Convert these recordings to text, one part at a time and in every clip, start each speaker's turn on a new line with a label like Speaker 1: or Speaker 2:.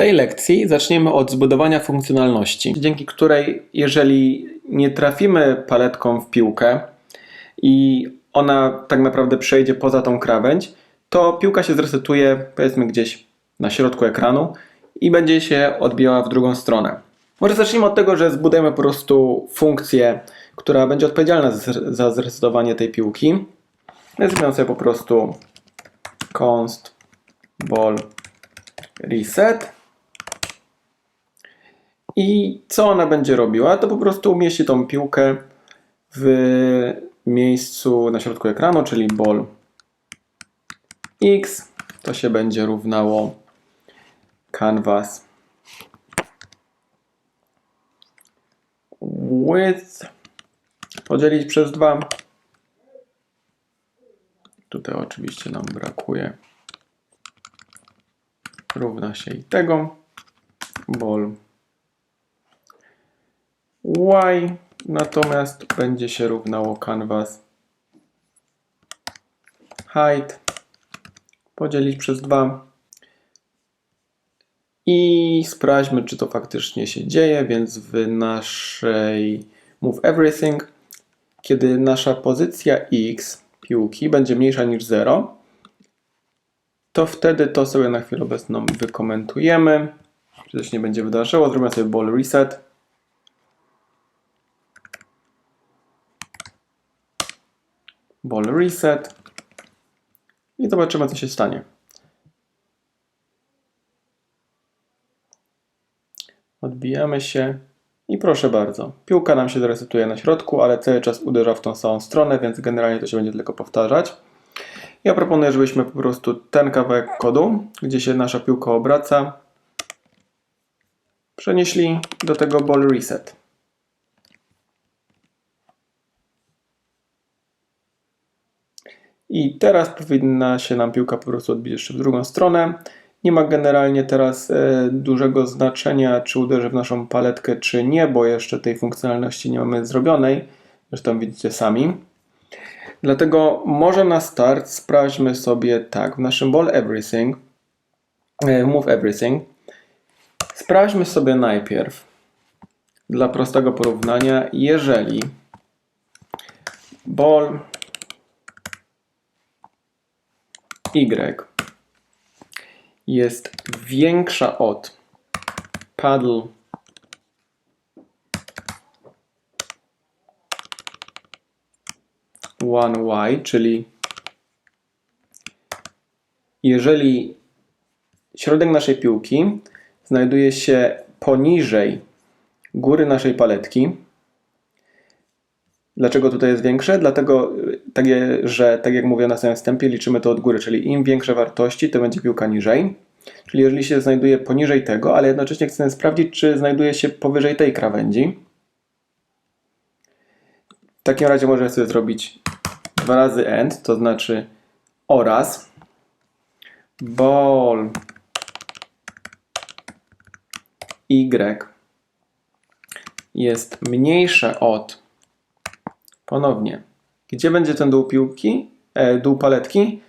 Speaker 1: tej lekcji zaczniemy od zbudowania funkcjonalności, dzięki której jeżeli nie trafimy paletką w piłkę i ona tak naprawdę przejdzie poza tą krawędź, to piłka się zresetuje powiedzmy gdzieś na środku ekranu i będzie się odbijała w drugą stronę. Może zacznijmy od tego, że zbudujemy po prostu funkcję, która będzie odpowiedzialna za- zresetowanie tej piłki. Nazwijmy sobie po prostu const ball reset. I co ona będzie robiła? To po prostu umieści tą piłkę w miejscu na środku ekranu, czyli ball x. To się będzie równało canvas width podzielić przez 2. Tutaj oczywiście nam brakuje równa się i tego. Ball y natomiast będzie się równało canvas height podzielić przez 2 i sprawdźmy, czy to faktycznie się dzieje, więc w naszej move everything, kiedy nasza pozycja x piłki będzie mniejsza niż 0, to wtedy to sobie na chwilę obecną wykomentujemy. Czy się nie będzie wydarzyło, zrobimy sobie ball reset. Ball reset. I zobaczymy, co się stanie. Odbijamy się i proszę bardzo. Piłka nam się zresetuje na środku, ale cały czas uderza w tą samą stronę, więc generalnie to się będzie tylko powtarzać. Ja proponuję, żebyśmy po prostu ten kawałek kodu, gdzie się nasza piłka obraca, przenieśli do tego ball reset. I teraz powinna się nam piłka po prostu odbić jeszcze w drugą stronę. Nie ma generalnie teraz e, dużego znaczenia, czy uderzy w naszą paletkę, czy nie, bo jeszcze tej funkcjonalności nie mamy zrobionej. Zresztą widzicie sami. Dlatego może na start sprawdźmy sobie tak, w naszym Ball Everything, Move Everything, sprawdźmy sobie najpierw, dla prostego porównania, jeżeli Ball Y jest większa od paddle one y, czyli jeżeli środek naszej piłki znajduje się poniżej góry naszej paletki, Dlaczego tutaj jest większe? Dlatego, y, tak je- że tak jak mówię na samym wstępie, liczymy to od góry, czyli im większe wartości, to będzie piłka niżej. Czyli jeżeli się znajduje poniżej tego, ale jednocześnie chcemy sprawdzić, czy znajduje się powyżej tej krawędzi. W takim razie możemy sobie zrobić dwa razy end, to znaczy oraz ball y jest mniejsze od Ponownie. Gdzie będzie ten dół piłki, e, dół paletki?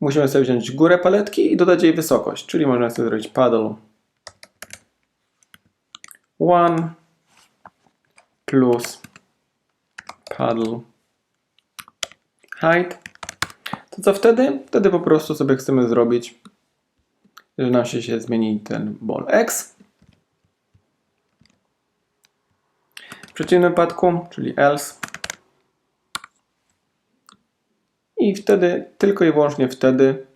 Speaker 1: Musimy sobie wziąć górę paletki i dodać jej wysokość, czyli możemy sobie zrobić paddle 1 plus paddle height. To co wtedy? Wtedy po prostu sobie chcemy zrobić, że nam się, się zmieni ten ball x. W przeciwnym wypadku, czyli else, I wtedy, tylko i wyłącznie wtedy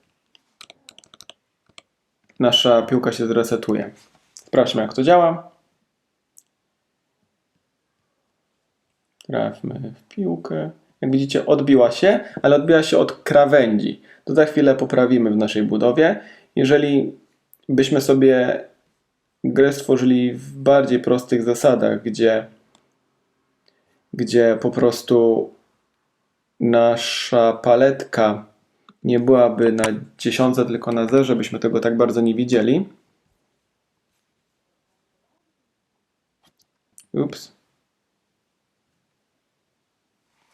Speaker 1: nasza piłka się zresetuje. Sprawdźmy jak to działa. Trafmy w piłkę. Jak widzicie odbiła się, ale odbiła się od krawędzi. To za chwilę poprawimy w naszej budowie. Jeżeli byśmy sobie grę stworzyli w bardziej prostych zasadach, gdzie, gdzie po prostu nasza paletka nie byłaby na dziesiątce, tylko na zerze, byśmy tego tak bardzo nie widzieli. Ups.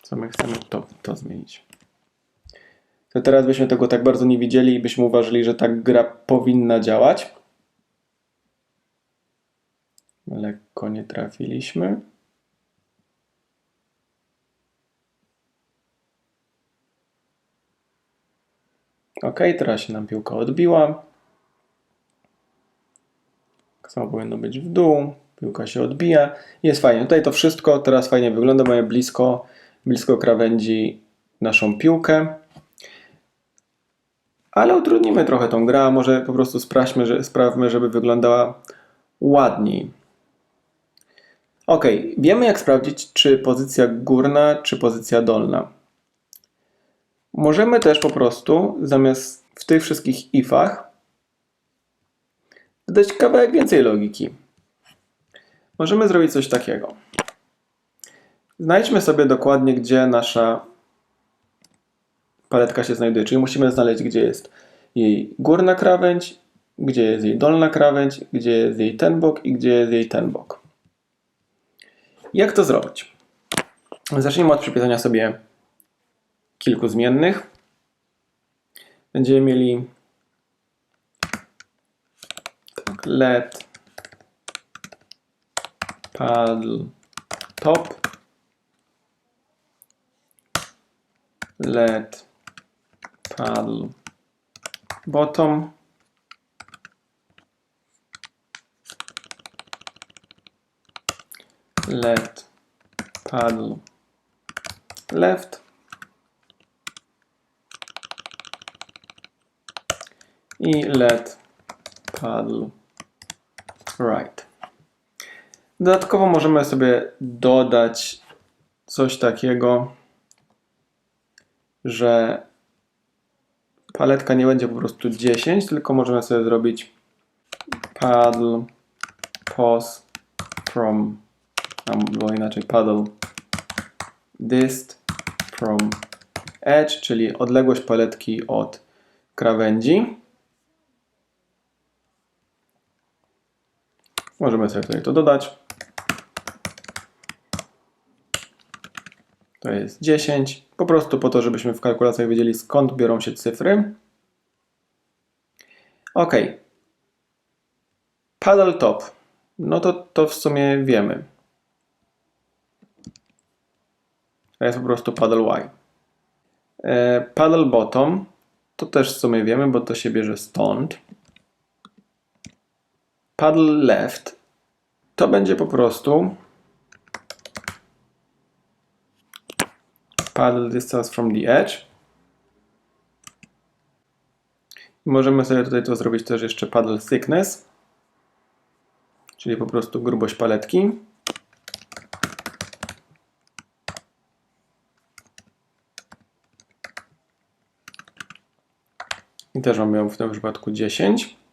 Speaker 1: Co my chcemy? To, to zmienić. To teraz byśmy tego tak bardzo nie widzieli i byśmy uważali, że tak gra powinna działać. Lekko nie trafiliśmy. Ok, teraz się nam piłka odbiła. Samo powinno być w dół. Piłka się odbija. Jest fajnie. Tutaj to wszystko teraz fajnie wygląda. Mamy blisko, blisko krawędzi naszą piłkę. Ale utrudnimy trochę tą grę, może po prostu sprawdźmy, że, sprawmy, żeby wyglądała ładniej. Ok, wiemy jak sprawdzić, czy pozycja górna, czy pozycja dolna. Możemy też po prostu zamiast w tych wszystkich ifach dodać kawałek więcej logiki. Możemy zrobić coś takiego. Znajdźmy sobie dokładnie, gdzie nasza paletka się znajduje, czyli musimy znaleźć, gdzie jest jej górna krawędź, gdzie jest jej dolna krawędź, gdzie jest jej ten bok i gdzie jest jej ten bok. Jak to zrobić? Zacznijmy od przypisania sobie kilku zmiennych. Będziemy mieli let paddle top let paddle bottom let paddle left i let paddle right. Dodatkowo możemy sobie dodać coś takiego, że paletka nie będzie po prostu 10, tylko możemy sobie zrobić paddle pause from, albo inaczej paddle dist from edge, czyli odległość paletki od krawędzi. Możemy sobie tutaj to dodać. To jest 10. Po prostu po to, żebyśmy w kalkulacjach wiedzieli skąd biorą się cyfry. Ok. Paddle top. No to, to w sumie wiemy. To jest po prostu paddle y. E, paddle bottom. To też w sumie wiemy, bo to się bierze stąd. Paddle left. To będzie po prostu paddle distance from the edge. Możemy sobie tutaj to zrobić też jeszcze paddle thickness, czyli po prostu grubość paletki. I też mamy ją w tym przypadku 10.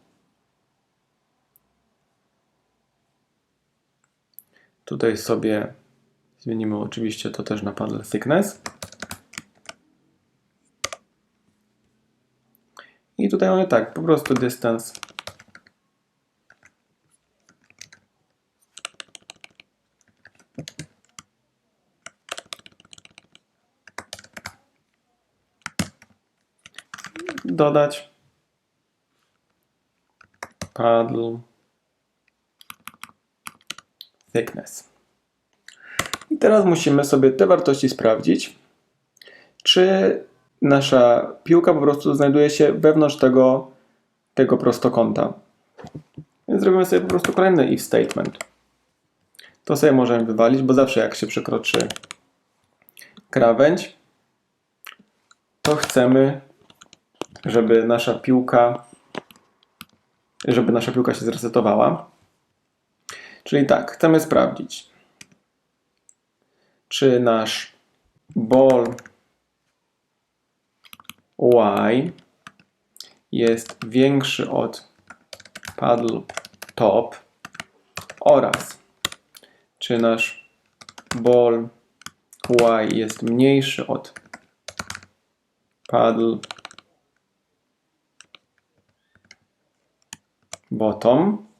Speaker 1: Tutaj sobie zmienimy oczywiście to też na paddle thickness. I tutaj mamy tak, po prostu dystans. Dodać. Paddle thickness. I teraz musimy sobie te wartości sprawdzić, czy nasza piłka po prostu znajduje się wewnątrz tego, tego prostokąta. Więc zrobimy sobie po prostu kolejny if statement. To sobie możemy wywalić, bo zawsze jak się przekroczy krawędź, to chcemy, żeby nasza piłka żeby nasza piłka się zresetowała. Czyli tak, chcemy sprawdzić, czy nasz ball y jest większy od paddle top oraz czy nasz ball y jest mniejszy od paddle bottom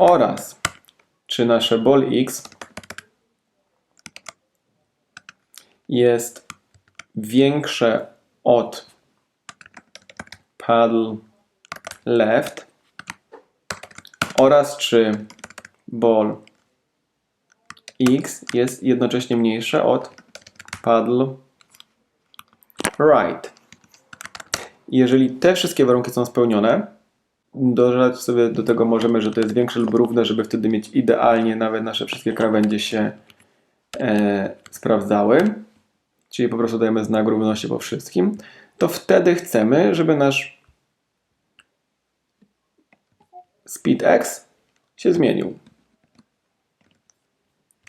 Speaker 1: oraz czy nasze ball x jest większe od paddle left oraz czy ball x jest jednocześnie mniejsze od paddle right. Jeżeli te wszystkie warunki są spełnione, dodać sobie do tego możemy, że to jest większe lub równe, żeby wtedy mieć idealnie nawet nasze wszystkie krawędzie się e, sprawdzały. Czyli po prostu dajemy znak równości po wszystkim. To wtedy chcemy, żeby nasz speed x się zmienił.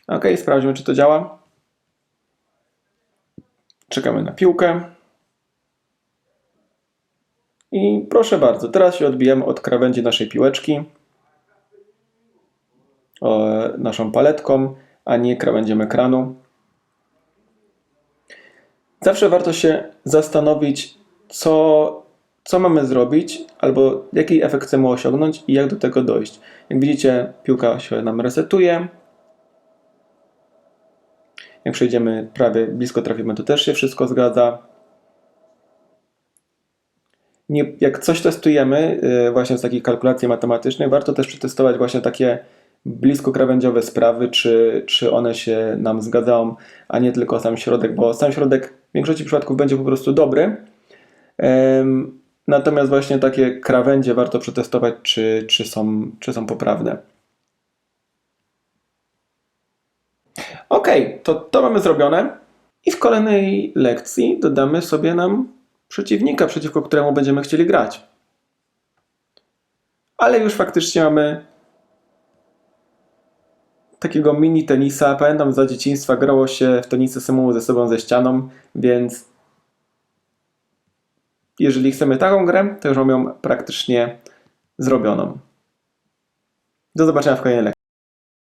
Speaker 1: Ok, sprawdźmy, czy to działa. Czekamy na piłkę. I proszę bardzo, teraz się odbijemy od krawędzi naszej piłeczki naszą paletką, a nie krawędziem ekranu. Zawsze warto się zastanowić, co, co mamy zrobić, albo jaki efekt chcemy osiągnąć i jak do tego dojść. Jak widzicie, piłka się nam resetuje. Jak przejdziemy prawie blisko trafimy, to też się wszystko zgadza. Nie, jak coś testujemy yy, właśnie z takich kalkulacji matematycznych, warto też przetestować właśnie takie blisko krawędziowe sprawy, czy, czy one się nam zgadzają, a nie tylko sam środek, bo sam środek w większości przypadków będzie po prostu dobry. Natomiast właśnie takie krawędzie warto przetestować, czy, czy, są, czy są poprawne. Ok, to to mamy zrobione. I w kolejnej lekcji dodamy sobie nam przeciwnika, przeciwko któremu będziemy chcieli grać. Ale już faktycznie mamy takiego mini tenisa. Pamiętam za dzieciństwa grało się w tenisy samemu ze sobą ze ścianą, więc jeżeli chcemy taką grę, to już mamy ją praktycznie zrobioną. Do zobaczenia w kolejnej lekcji.